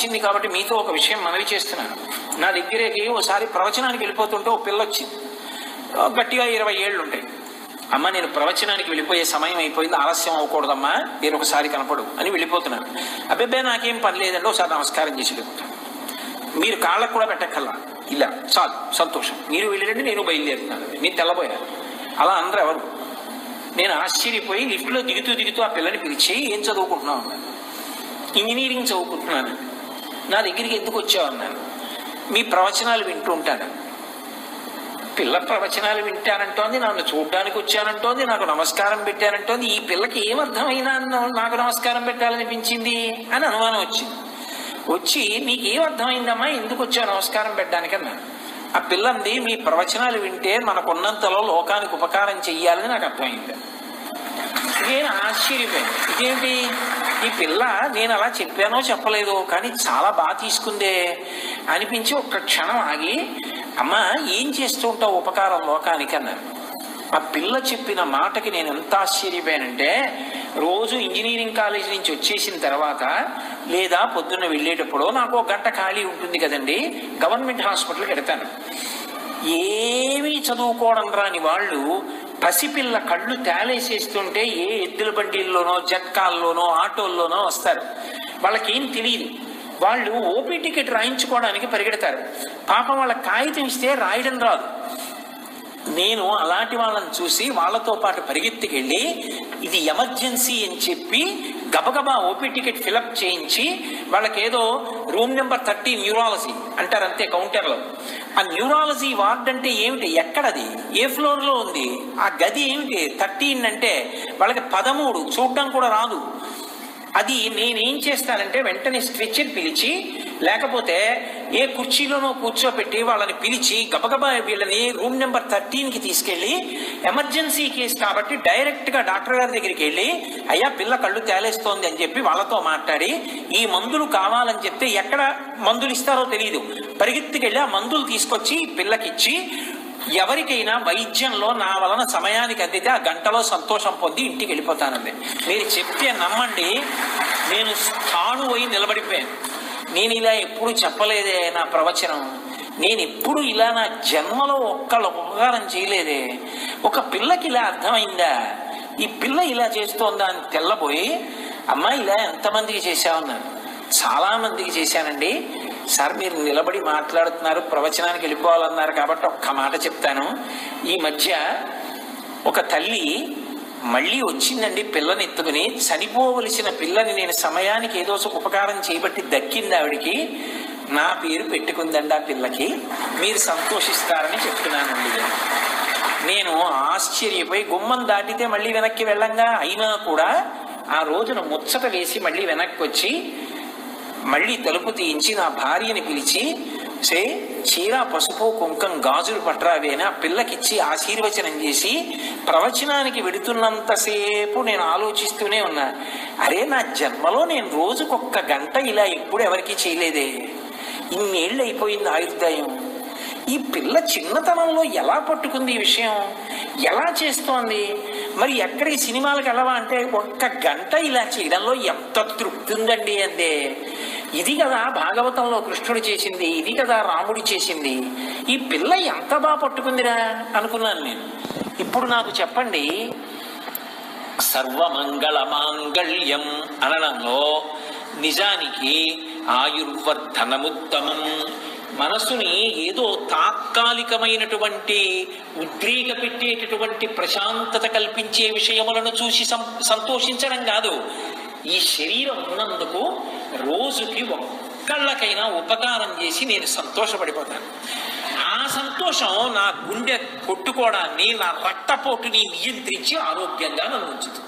వచ్చింది కాబట్టి మీతో ఒక విషయం మనవి చేస్తున్నాను. నా దగ్గరికి ఓసారి ప్రవచనానికి వెళ్ళిపోతుంటే ఓ పిల్ల వచ్చింది. గట్టిగా ఇరవై ఏళ్ళు ఉంటాయి అమ్మ నేను ప్రవచనానికి వెళ్ళిపోయే సమయం అయిపోయింది. ఆలస్యం అవ్వకూడదమ్మా. నేను ఒకసారి కనపడు అని వెళ్ళిపోతున్నాను. అబ్బాయి నాకేం పని లేదండి. ఒకసారి నమస్కారం చేసి వెళ్ళిపోతాను మీరు కాళ్ళకు కూడా పెట్టక్కల్లా ఇలా చాలు సంతోషం. మీరు వెళ్ళండి నేను బయలుదేరుతున్నాను. నేను తెల్లబోయాను అలా అందరూ ఎవరు? నేను ఆశ్చర్యపోయి లిఫ్ట్లో దిగుతూ దిగుతూ ఆ పిల్లని పిలిచి ఏం చదువుకుంటున్నావు ఇంజనీరింగ్ చదువుకుంటున్నాను. నా దగ్గరికి ఎందుకు వచ్చావన్నాను మీ ప్రవచనాలు వింటూ ఉంటాను పిల్ల ప్రవచనాలు వింటానంటోంది నన్ను చూడ్డానికి వచ్చానంటోంది నాకు నమస్కారం పెట్టానంటోంది ఈ పిల్లకి ఏమర్థమైనా నాకు నమస్కారం పెట్టాలనిపించింది అని అనుమానం వచ్చింది. వచ్చి మీకు ఏం అర్థమైందమ్మా ఎందుకు వచ్చావు నమస్కారం పెట్టడానికి? అన్నాను ఆ పిల్లంది మీ ప్రవచనాలు వింటే మనకున్నంతలో లోకానికి ఉపకారం చెయ్యాలని నాకు అర్థమైంది. నేను ఇదేంటి? ఈ పిల్ల నేను అలా చెప్పానో చెప్పలేదు కానీ చాలా బాగా తీసుకుందే అనిపించి ఒక్క క్షణం ఆగి అమ్మా ఏం చేస్తూ ఉంటావు ఉపకారం లోకానికి? అన్నారు ఆ పిల్ల చెప్పిన మాటకి నేను ఎంత ఆశ్చర్యపోయానంటే రోజు ఇంజనీరింగ్ కాలేజ్ నుంచి వచ్చేసిన తర్వాత లేదా పొద్దున్న వెళ్ళేటప్పుడు నాకు ఒక గంట ఖాళీ ఉంటుంది కదండి గవర్నమెంట్ హాస్పిటల్కి వెడతాను ఏమీ చదువుకోవడం రాని వాళ్ళు పసిపిల్ల కళ్ళు తేలేసేస్తుంటే ఏ ఎద్దుల బండిల్లోనో జట్కాల్లోనో ఆటోల్లోనో వస్తారు. వాళ్ళకేం తెలియదు. వాళ్ళు ఓపీ టికెట్ రాయించుకోవడానికి పరిగెడతారు. పాపం వాళ్ళ కాగితం ఇస్తే రాయడం రాదు. నేను అలాంటి వాళ్ళని చూసి వాళ్ళతో పాటు పరిగెత్తుకెళ్ళి ఇది ఎమర్జెన్సీ అని చెప్పి గబగబా ఓపీ టికెట్ ఫిలప్ చేయించి వాళ్ళకేదో రూమ్ నెంబర్ థర్టీ న్యూరాలజీ అంటారు అంతే కౌంటర్లో ఆ న్యూరాలజీ వార్డ్ అంటే ఏమిటి? ఎక్కడది? ఏ ఫ్లోర్లో ఉంది? ఆ గది ఏమిటి థర్టీన్ అంటే వాళ్ళకి పదమూడు చూడడం కూడా రాదు. అది నేనేం చేస్తానంటే వెంటనే స్ట్రెచ్చర్ పిలిచి లేకపోతే ఏ కుర్చీలోనో కూర్చోపెట్టి వాళ్ళని పిలిచి గబగబా వీళ్ళని రూమ్ నెంబర్ థర్టీన్కి తీసుకెళ్ళి ఎమర్జెన్సీ కేసు కాబట్టి డైరెక్ట్గా డాక్టర్ గారి దగ్గరికి వెళ్ళి అయ్యా పిల్ల కళ్ళు తేలేస్తోంది అని చెప్పి వాళ్ళతో మాట్లాడి ఈ మందులు కావాలని చెప్తే ఎక్కడ మందులు ఇస్తారో తెలియదు పరిగెత్తుకెళ్ళి ఆ మందులు తీసుకొచ్చి పిల్లకిచ్చి ఎవరికైనా వైద్యంలో నా వలన సమయానికి అందితే ఆ గంటలో సంతోషం పొంది ఇంటికి వెళ్ళిపోతానండి మీరు చెప్తే నమ్మండి నేను స్థాను అయి నిలబడిపోయాను. నేను ఇలా ఎప్పుడు చెప్పలేదే నా ప్రవచనం. నేను ఎప్పుడు ఇలా నా జన్మలో ఒక్కళ్ళు ఉపకారం చేయలేదే. ఒక పిల్లకి ఇలా అర్థమైందా? ఈ పిల్ల ఇలా చేస్తోందా అని తెల్లబోయి అమ్మ ఇలా ఎంతమందికి చేశావన్నాను చాలా మందికి చేశానండి. సార్ మీరు నిలబడి మాట్లాడుతున్నారు ప్రవచనానికి వెళ్ళిపోవాలన్నారు కాబట్టి ఒక్క మాట చెప్తాను. ఈ మధ్య ఒక తల్లి మళ్ళీ వచ్చిందండి పిల్లని ఎత్తుకుని. చనిపోవలసిన పిల్లని నేను సమయానికి ఏదో ఒక ఉపకారం చేయబట్టి దక్కింది ఆవిడికి. నా పేరు పెట్టుకుందండి ఆ పిల్లకి. మీరు సంతోషిస్తారని చెప్తున్నానండి నేను. ఆశ్చర్యపోయి గుమ్మం దాటితే మళ్ళీ వెనక్కి వెళ్ళంగా. అయినా కూడా ఆ రోజున ముచ్చట వేసి మళ్ళీ వెనక్కి వచ్చి మళ్ళీ తలుపు తీయించి నా భార్యని పిలిచి సే చీర పసుపు కుంకం గాజులు పట్రావేనా పిల్లకిచ్చి ఆశీర్వచనం చేసి ప్రవచనానికి వెడుతున్నంతసేపు నేను ఆలోచిస్తూనే ఉన్నా. అరే నా జన్మలో నేను రోజుకొక్క గంట ఇలా ఎప్పుడు ఎవరికీ చేయలేదే. ఇన్నేళ్ళు అయిపోయింది ఆయుర్దాయం. ఈ పిల్ల చిన్నతనంలో ఎలా పట్టుకుంది ఈ విషయం? ఎలా చేస్తోంది? మరి ఎక్కడ ఈ సినిమాలకు వెళ్ళవా అంటే ఒక్క గంట ఇలా చేయడంలో ఎంత తృప్తి ఉందండి అందే. ఇది కదా భాగవతంలో కృష్ణుడు చేసింది ఇది కదా రాముడు చేసింది. ఈ పిల్ల ఎంత బాగా పట్టుకుందిరా అనుకున్నాను నేను. ఇప్పుడు నాకు చెప్పండి. సర్వమంగళ మాంగళ్యం అనడంలో నిజానికి ఆయుర్వర్ధనముత్తమం. మనసుని ఏదో తాత్కాలికమైనటువంటి ఉద్రేక పెట్టేటటువంటి ప్రశాంతత కల్పించే విషయములను చూసి సంతోషించడం కాదు. ఈ శరీరం ఉన్నందుకు రోజుకి ఒక్కళ్ళకైనా ఉపకారం చేసి నేను సంతోషపడిపోతాను. ఆ సంతోషం నా గుండె కొట్టుకోవడాన్ని నా రక్తపోటుని నియంత్రించి ఆరోగ్యంగా నన్ను ఉంచుతుంది.